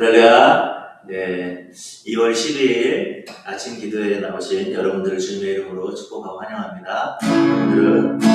할렐루야. 네. 2월 12일 아침 기도에 나오신 여러분들을 주님의 이름으로 축복하고 환영합니다. 오늘은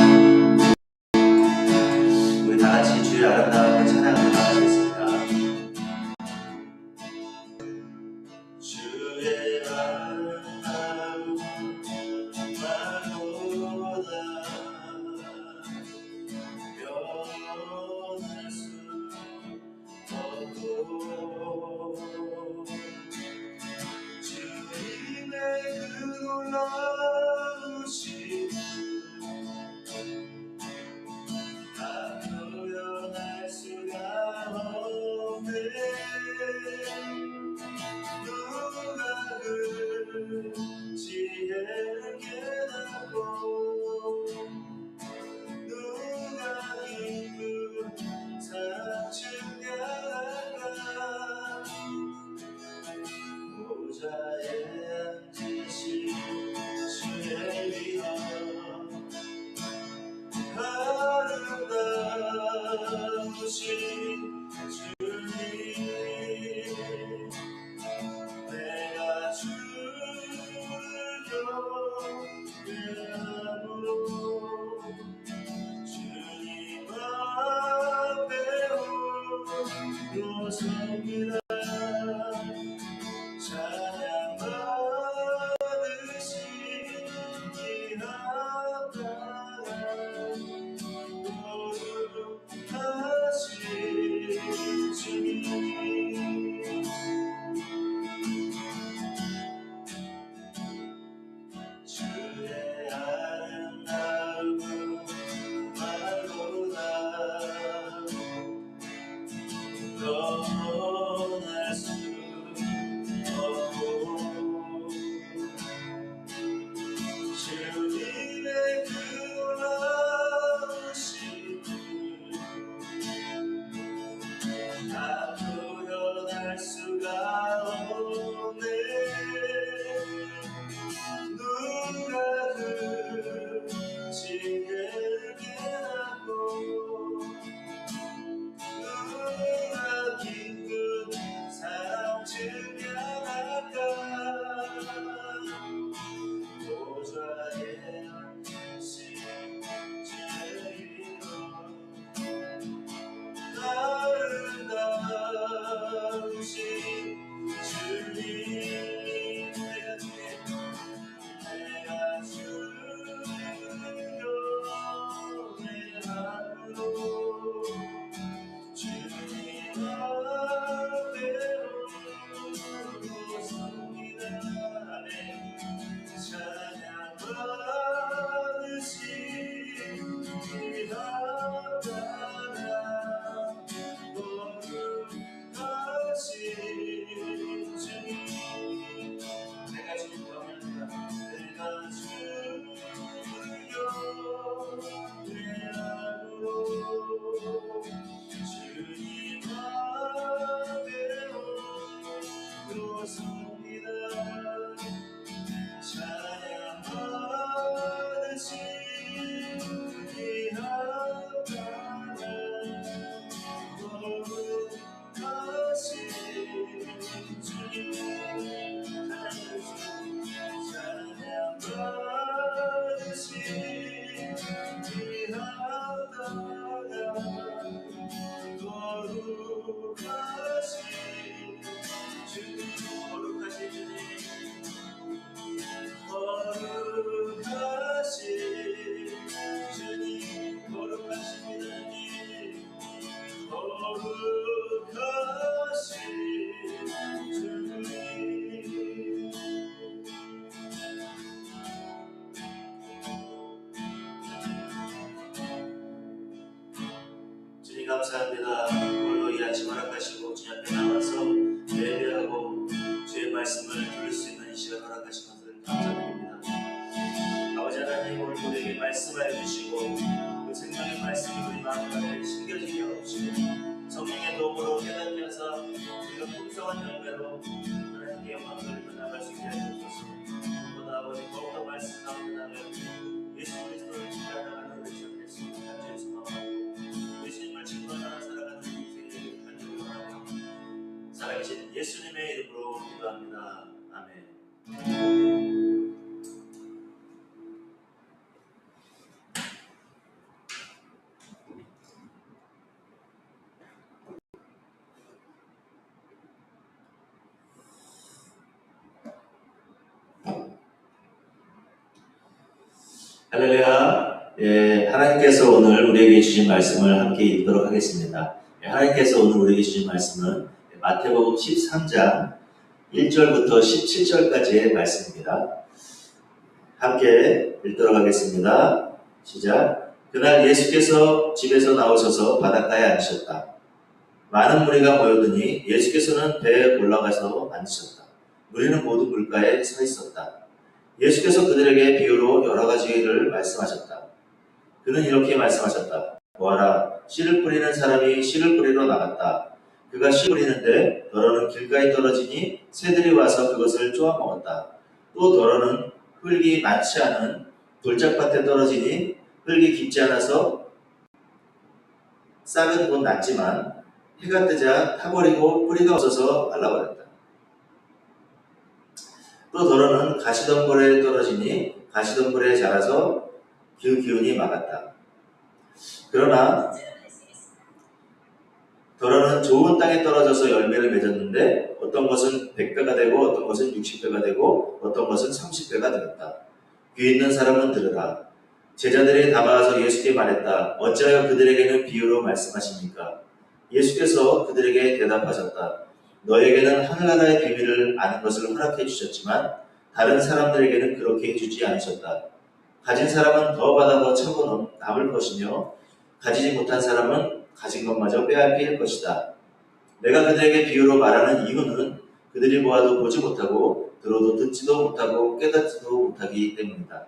감사합니다. 오늘도 이 아침 허락하시고 주님 앞에 나와서 예배하고 주의 말씀을 들을 수 있는 이 시간 허락하신 것을 감사드립니다. 아버지 하나님 오늘 우리에게 말씀하여 주시고 그 생명의 말씀이 우리 마음 가운데 심겨지게 하옵시고 성령의 도움으로 깨닫게 하사 우리가 풍성한 열매로 하나님께 영광 돌리며 나갈 수 있게 하옵소서. 무엇보다 아버지 더욱더 말씀 가운데 나를 예수 그리스도를 지켜 나가는 우리 주 예수님 간절히 예 살아계신 예수님의 이름으로 기도합니다. 아멘. 할렐루야. 예, 하나님께서 오늘 우리에게 주신 말씀을 함께 읽도록 하겠습니다. 예, 하나님께서 오늘 우리에게 주신 말씀은 마태복음 13장 1절부터 17절까지의 말씀입니다. 함께 읽도록 하겠습니다. 시작. 그날 예수께서 집에서 나오셔서 바닷가에 앉으셨다. 많은 무리가 모여드니 예수께서는 배에 올라가서 앉으셨다. 무리는 모두 물가에 서 있었다. 예수께서 그들에게 비유로 여러 가지 일을 말씀하셨다. 그는 이렇게 말씀하셨다. 보아라, 씨를 뿌리는 사람이 씨를 뿌리러 나갔다. 그가 씨 뿌리는데 더러는 길가에 떨어지니 새들이 와서 그것을 쪼아 먹었다. 또 더러는 흙이 많지 않은 돌짝밭에 떨어지니 흙이 깊지 않아서 싹은 곧 났지만 해가 뜨자 타버리고 뿌리가 없어서 말라버렸다. 또 더러는 가시덤불에 떨어지니 가시덤불에 자라서 그 기운이 막았다. 그러나 좋은 땅에 떨어져서 열매를 맺었는데 어떤 것은 100배가 되고 어떤 것은 60배가 되고 어떤 것은 30배가 되었다. 귀 있는 사람은 들으라. 제자들이 다가와서 예수께 말했다. 어찌하여 그들에게는 비유로 말씀하십니까? 예수께서 그들에게 대답하셨다. 너에게는 하늘나라의 비밀을 아는 것을 허락해 주셨지만 다른 사람들에게는 그렇게 해주지 않으셨다. 가진 사람은 더 받아 더 차고 남을 것이며 가지지 못한 사람은 가진 것마저 빼앗길 것이다. 내가 그들에게 비유로 말하는 이유는 그들이 보아도 보지 못하고 들어도 듣지도 못하고 깨닫지도 못하기 때문이다.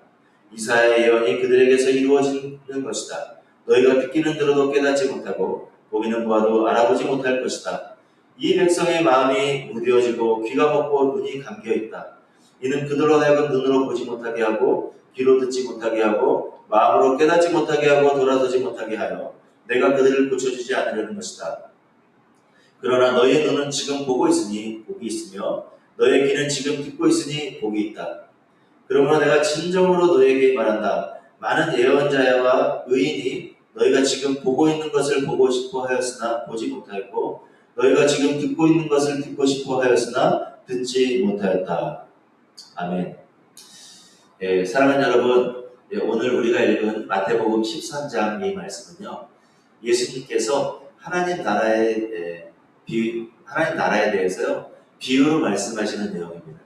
이사야의 예언이 그들에게서 이루어지는 것이다. 너희가 듣기는 들어도 깨닫지 못하고 보기는 보아도 알아보지 못할 것이다. 이 백성의 마음이 무뎌지고 귀가 먹고 눈이 감겨 있다. 이는 그들로 하여금 눈으로 보지 못하게 하고 귀로 듣지 못하게 하고 마음으로 깨닫지 못하게 하고 돌아서지 못하게 하여 내가 그들을 고쳐주지 않으려는 것이다. 그러나 너희의 눈은 지금 보고 있으니 복이 있으며 너희의 귀는 지금 듣고 있으니 복이 있다. 그러므로 내가 진정으로 너희에게 말한다. 많은 예언자와 의인이 너희가 지금 보고 있는 것을 보고 싶어 하였으나 보지 못하였고 너희가 지금 듣고 있는 것을 듣고 싶어 하였으나 듣지 못하였다. 아멘. 예, 사랑하는 여러분, 예, 오늘 우리가 읽은 마태복음 13장 이 말씀은요, 예수님께서 하나님 나라의 예, 비 하나님 나라에 대해서요 비유로 말씀하시는 내용입니다.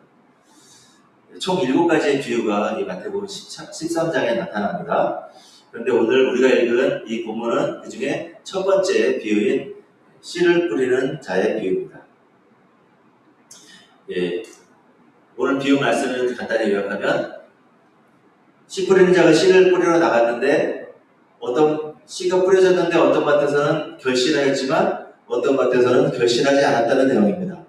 총 7가지의 비유가 이 마태복음 13장에 나타납니다. 그런데 오늘 우리가 읽은 이 본문은 그 중에 첫 번째 비유인 씨를 뿌리는 자의 비유입니다. 예, 오늘 비유 말씀을 간단히 요약하면 씨 뿌리는 자가 씨를 뿌리러 나갔는데 어떤 씨가 뿌려졌는데 어떤 밭에서는 결실하였지만 어떤 밭에서는 결실하지 않았다는 내용입니다.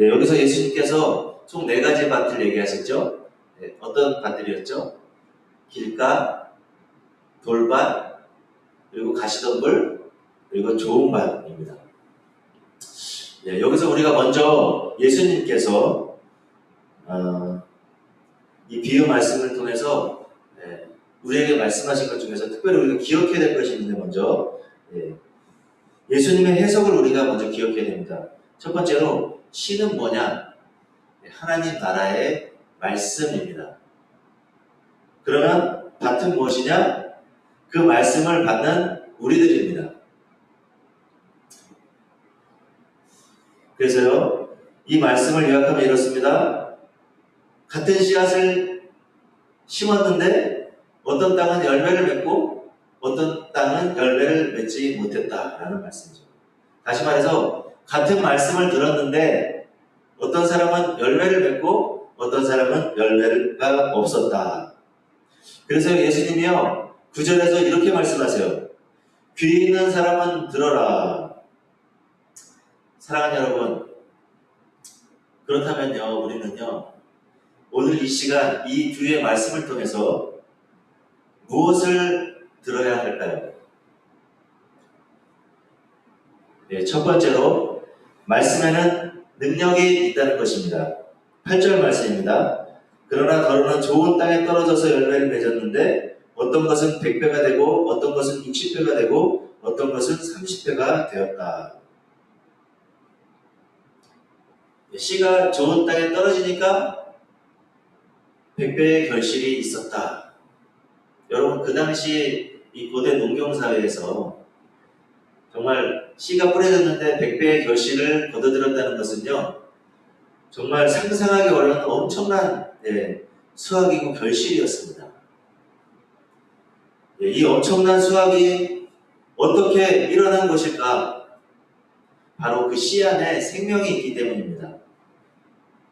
예, 여기서 예수님께서 총 네 가지 밭을 얘기하셨죠. 예, 어떤 밭들이었죠? 길가, 돌밭, 그리고 가시덤불, 그리고 좋은 밭입니다. 예, 여기서 우리가 먼저 예수님께서 어, 이 비유 말씀을 통해서 예, 우리에게 말씀하신 것 중에서 특별히 우리가 기억해야 될 것이 있는데 먼저 예, 수님의 해석을 우리가 먼저 기억해야 됩니다. 첫 번째로 신은 뭐냐? 예, 하나님 나라의 말씀입니다. 그러면 밭은 무엇이냐? 그 말씀을 받는 우리들입니다. 그래서요, 이 말씀을 요약하면 이렇습니다. 같은 씨앗을 심었는데 어떤 땅은 열매를 맺고 어떤 땅은 열매를 맺지 못했다라는 말씀이죠. 다시 말해서 같은 말씀을 들었는데 어떤 사람은 열매를 맺고 어떤 사람은 열매가 없었다. 그래서 예수님이요 구절에서 이렇게 말씀하세요. 귀 있는 사람은 들어라. 사랑하는 여러분, 그렇다면요, 우리는요, 오늘 이 시간 이 주의 말씀을 통해서 무엇을 들어야 할까요? 네, 첫 번째로 말씀에는 능력이 있다는 것입니다. 8절 말씀입니다. 그러나 더러는 좋은 땅에 떨어져서 열매를 맺었는데 어떤 것은 100배가 되고 어떤 것은 60배가 되고 어떤 것은 30배가 되었다. 씨가 좋은 땅에 떨어지니까 100배의 결실이 있었다. 여러분 그 당시 이 고대 농경사회에서 정말 씨가 뿌려졌는데 100배의 결실을 거둬들였다는 것은요. 정말 상상하기 어려운 엄청난 예, 수확이고 결실이었습니다. 예, 이 엄청난 수확이 어떻게 일어난 것일까? 바로 그 씨 안에 생명이 있기 때문입니다.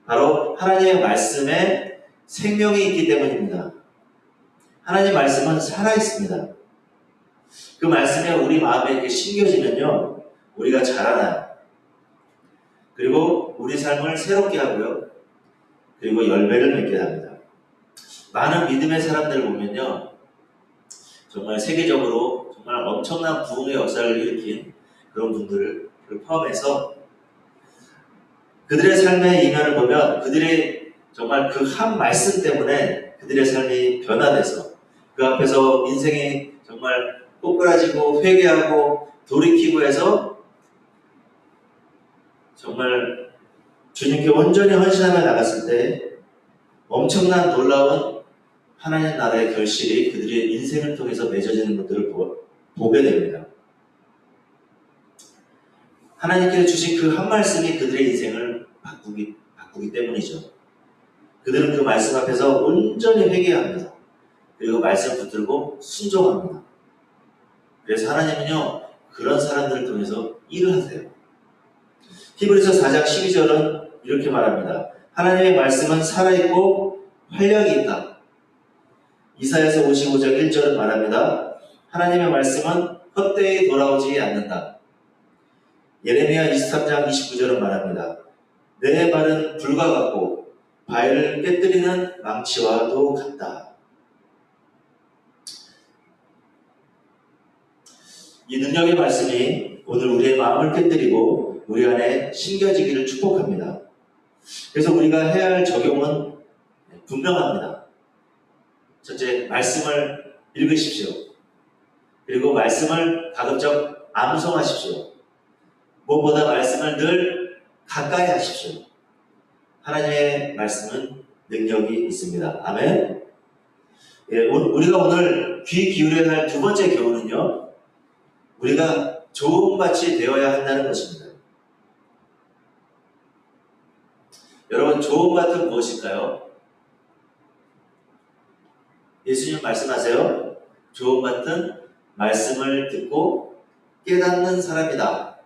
바로 하나님의 말씀에 생명이 있기 때문입니다. 하나님 말씀은 살아 있습니다. 그 말씀이 우리 마음에 이렇게 심겨지면요, 우리가 자라나요. 그리고 우리 삶을 새롭게 하고요. 그리고 열매를 맺게 합니다. 많은 믿음의 사람들을 보면요, 정말 세계적으로 정말 엄청난 부흥의 역사를 일으킨 그런 분들을 포함해서 그들의 삶의 이면을 보면 그들이 정말 그 한 말씀 때문에 그들의 삶이 변화돼서 그 앞에서 인생이 정말 꼬꾸라지고 회개하고 돌이키고 해서 정말 주님께 온전히 헌신하며 나갔을 때 엄청난 놀라운 하나님 나라의 결실이 그들의 인생을 통해서 맺어지는 것들을 보, 보게 됩니다. 하나님께서 주신 그 한 말씀이 그들의 인생을 바꾸기, 바꾸기 때문이죠. 그들은 그 말씀 앞에서 온전히 회개합니다. 그리고 말씀 붙들고 순종합니다. 그래서 하나님은요, 그런 사람들을 통해서 일을 하세요. 히브리서 4장 12절은 이렇게 말합니다. 하나님의 말씀은 살아있고 활력이 있다. 이사야서 55장 1절은 말합니다. 하나님의 말씀은 헛되이 돌아오지 않는다. 예레미야 23장 29절은 말합니다. 내 말은 불과 같고 바위를 깨뜨리는 망치와도 같다. 이 능력의 말씀이 오늘 우리의 마음을 깨뜨리고 우리 안에 심겨지기를 축복합니다. 그래서 우리가 해야 할 적용은 분명합니다. 첫째, 말씀을 읽으십시오. 그리고 말씀을 가급적 암송하십시오. 무엇보다 말씀을 늘 가까이 하십시오. 하나님의 말씀은 능력이 있습니다. 아멘. 예, 우리가 오늘 귀 기울여야 할 두 번째 교훈은요. 우리가 좋은 밭이 되어야 한다는 것입니다. 여러분, 좋은 밭은 무엇일까요? 예수님 말씀하세요. 좋은 밭은 말씀을 듣고 깨닫는 사람이다.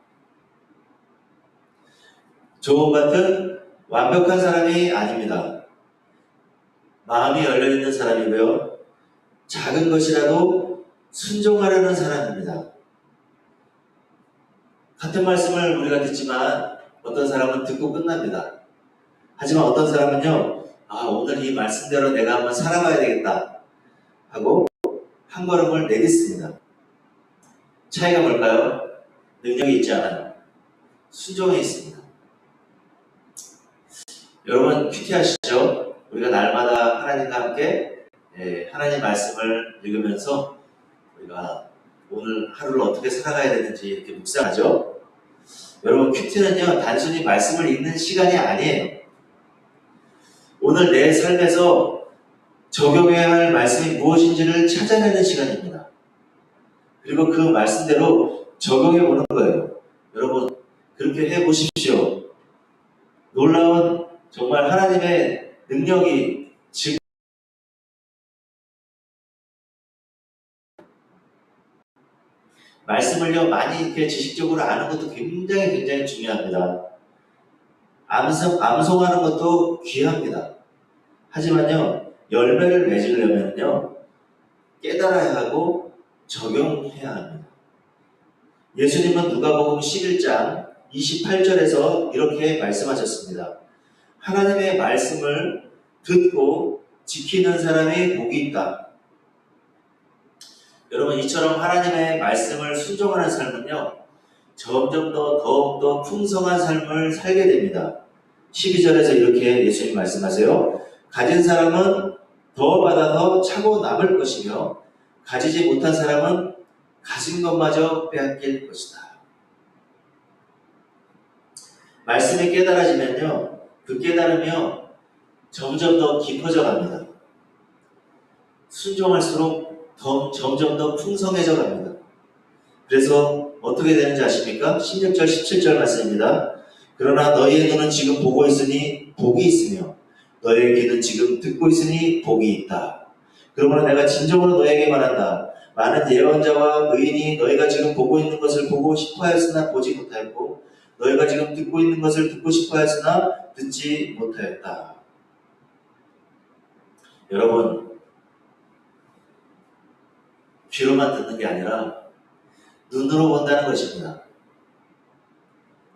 좋은 밭은 완벽한 사람이 아닙니다. 마음이 열려있는 사람이고요. 작은 것이라도 순종하려는 사람입니다. 같은 말씀을 우리가 듣지만 어떤 사람은 듣고 끝납니다. 하지만 어떤 사람은요, 아, 오늘 이 말씀대로 내가 한번 살아가야 되겠다. 하고 한 걸음을 내딛습니다. 차이가 뭘까요? 능력이 있지 않아요. 순종에 있습니다. 여러분 큐티 하시죠? 우리가 날마다 하나님과 함께 예, 하나님 말씀을 읽으면서 우리가 오늘 하루를 어떻게 살아가야 되는지 이렇게 묵상하죠. 여러분 큐티는요 단순히 말씀을 읽는 시간이 아니에요. 오늘 내 삶에서 적용해야 할 말씀이 무엇인지를 찾아내는 시간입니다. 그리고 그 말씀대로 적용해 보는 거예요. 여러분 그렇게 해 보십시오. 놀라운 정말 하나님의 능력이 지금 말씀을요 많이 이렇게 지식적으로 아는 것도 굉장히 굉장히 중요합니다. 암송, 암송하는 것도 귀합니다. 하지만요 열매를 맺으려면요 깨달아야 하고 적용해야 합니다. 예수님은 누가복음 11장 28절에서 이렇게 말씀하셨습니다. 하나님의 말씀을 듣고 지키는 사람이 복이 있다. 여러분 이처럼 하나님의 말씀을 순종하는 삶은요 점점 더 더욱더 풍성한 삶을 살게 됩니다. 12절에서 이렇게 예수님 말씀하세요. 가진 사람은 더 받아서 차고 남을 것이며 가지지 못한 사람은 가진 것마저 빼앗길 것이다. 말씀이 깨달아지면요, 그 깨달으며 점점 더 깊어져 갑니다. 순종할수록 더, 점점 더 풍성해져 갑니다. 그래서 어떻게 되는지 아십니까? 16절, 17절 말씀입니다. 그러나 너희의 눈은 지금 보고 있으니 복이 있으며 너희의 귀는 지금 듣고 있으니 복이 있다. 그러므로 내가 진정으로 너희에게 말한다. 많은 예언자와 의인이 너희가 지금 보고 있는 것을 보고 싶어 하였으나 보지 못하였고 너희가 지금 듣고 있는 것을 듣고 싶어 하였으나 듣지 못하였다. 여러분, 귀로만 듣는 게 아니라 눈으로 본다는 것입니다.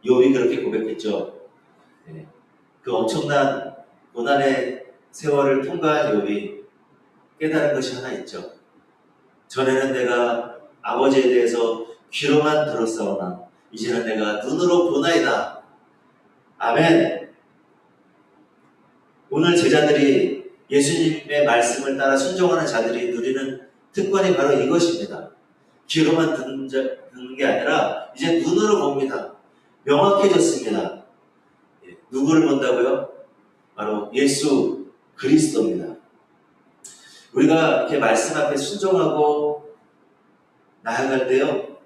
요비 그렇게 고백했죠. 네. 그 엄청난 고난의 세월을 통과한 요비 깨달은 것이 하나 있죠. 전에는 내가 아버지에 대해서 귀로만 들었사오나 이제는 내가 눈으로 보나이다. 아멘. 오늘 제자들이 예수님의 말씀을 따라 순종하는 자들이 누리는 특권이 바로 이것입니다. 귀로만 듣는, 자, 듣는 게 아니라 이제 눈으로 봅니다. 명확해졌습니다. 예, 누구를 본다고요? 바로 예수 그리스도입니다. 우리가 이렇게 말씀 앞에 순종하고 나아갈 때요,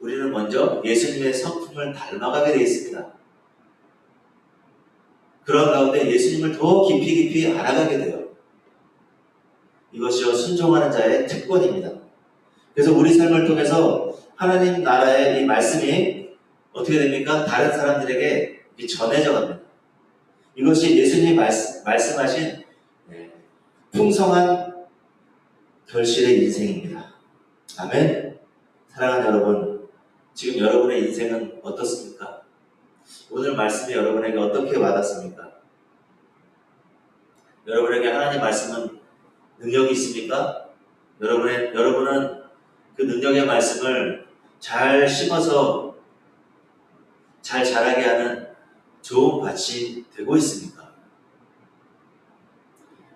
우리는 먼저 예수님의 성품을 닮아가게 되어 있습니다. 그런 가운데 예수님을 더 깊이 깊이 알아가게 돼요. 이것이요, 순종하는 자의 특권입니다. 그래서 우리 삶을 통해서 하나님 나라의 이 말씀이 어떻게 됩니까? 다른 사람들에게 전해져 갑니다. 이것이 예수님이 말씀, 말씀하신 네, 풍성한 결실의 인생입니다. 아멘. 사랑하는 여러분, 지금 여러분의 인생은 어떻습니까? 오늘 말씀이 여러분에게 어떻게 와닿습니까? 여러분에게 하나님 말씀은 능력이 있습니까? 여러분의, 여러분은 그 능력의 말씀을 잘 심어서 잘 자라게 하는 좋은 밭이 되고 있습니까?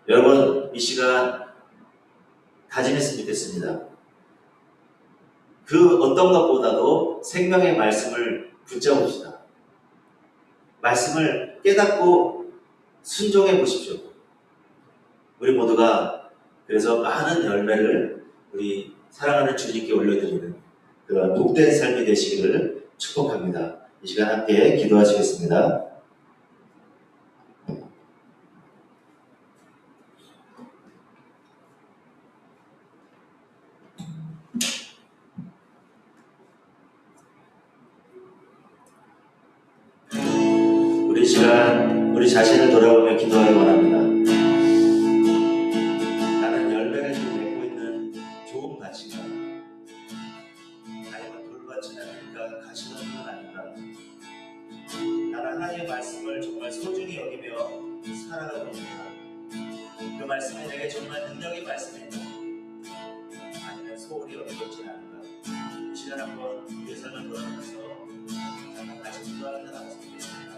여러분, 이 시간 다짐했으면 좋겠습니다. 그 어떤 것보다도 생명의 말씀을 붙잡읍시다. 말씀을 깨닫고 순종해 보십시오. 우리 모두가 그래서 많은 열매를 우리 사랑하는 주님께 올려드리는 그런 복된 삶이 되시기를 축복합니다. 이 시간 함께 기도하시겠습니다. 하나님의 말씀을 정말 소중히 여기며 살아가고 있다. 그 말씀이 내게 정말 능력의 말씀입니다. 아니면 소홀히 있지는 않은가 이 시간 한번 우리의 삶을 돌아보면서 잠깐 같이 기도하는 나갔으면 좋겠습니다.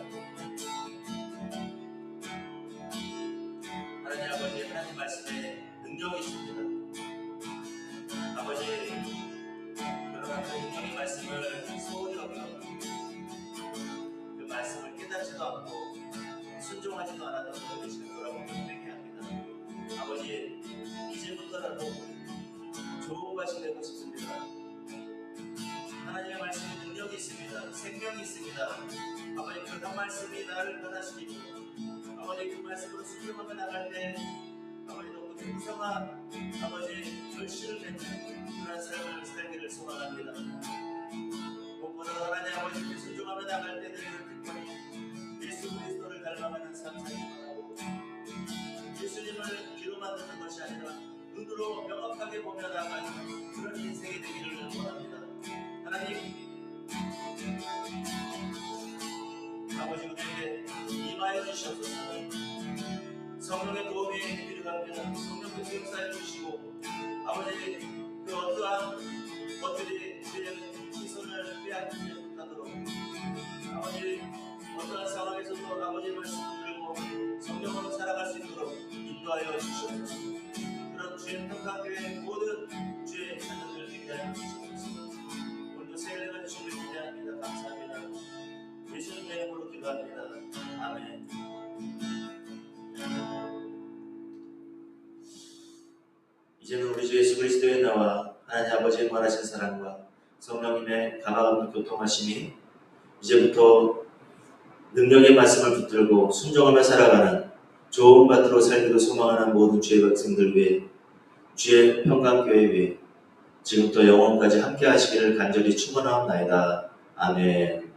하나님 아버지 하나님 말씀에 능력이 있습니다. 아버지 그러나 그 능력의 말씀을 소홀히 여겨 그 말씀을 깨닫지도 않고 순종하지도 않았던 저를 지금 돌아보며 고백해야 합니다. 아버지 이제부터라도 되고 싶습니다. 하나님의 말씀에 능력이 있습니다. 생명이 있습니다. 아버지 그런 말씀이 나를 변화시키고 아버지 그 말씀으로 순종하며 나갈 때 아버지 너무 풍성한 아버지 결실을 맺는 그런 삶을 살기를 소망합니다. 무엇보다 하나님 아버지께 순종하며 나갈 때 드리는 바라고 예수님을 귀로만 듣는 것이 아니라 눈으로 명확하게 보며 나가는 그런 인생이 되기를 원합니다. 하나님 아버지 우리에게 임하여 주시옵소서 성령의 도움이 필요합니다. 성령께서 역사해 주시고 아버지 그 어떠한 것들이 우리에게 시선을 빼앗기지 못하도록 아버지 어떠한 상황에서도 아버지의 말씀 성령으로 살아갈 수 있도록 인도하여 주시옵소서. 그런 주의 평강교회 모든 주의 자녀들 위하여 주시옵소서. 오늘도 세례가 주님을 기대합니다 감사합니다. 예수님의 이름으로 기도합니다. 아멘. 이제는 우리 주 예수 그리스도의 나와 하나님 아버지의 원하신 사랑과 성령님의 감화감는 교통하심이 이제부터 능력의 말씀을 붙들고 순종하며 살아가는 좋은 밭으로 살기로 소망하는 모든 주의 백성들 위해 주의 평강교회 위해 지금부터 영원까지 함께 하시기를 간절히 축원하옵나이다. 아멘.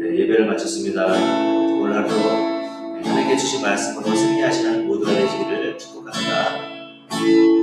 네, 예배를 마쳤습니다. 오늘 하루 하나님께 주신 말씀으로 승리하시는 모두가 되시기를 축복합니다.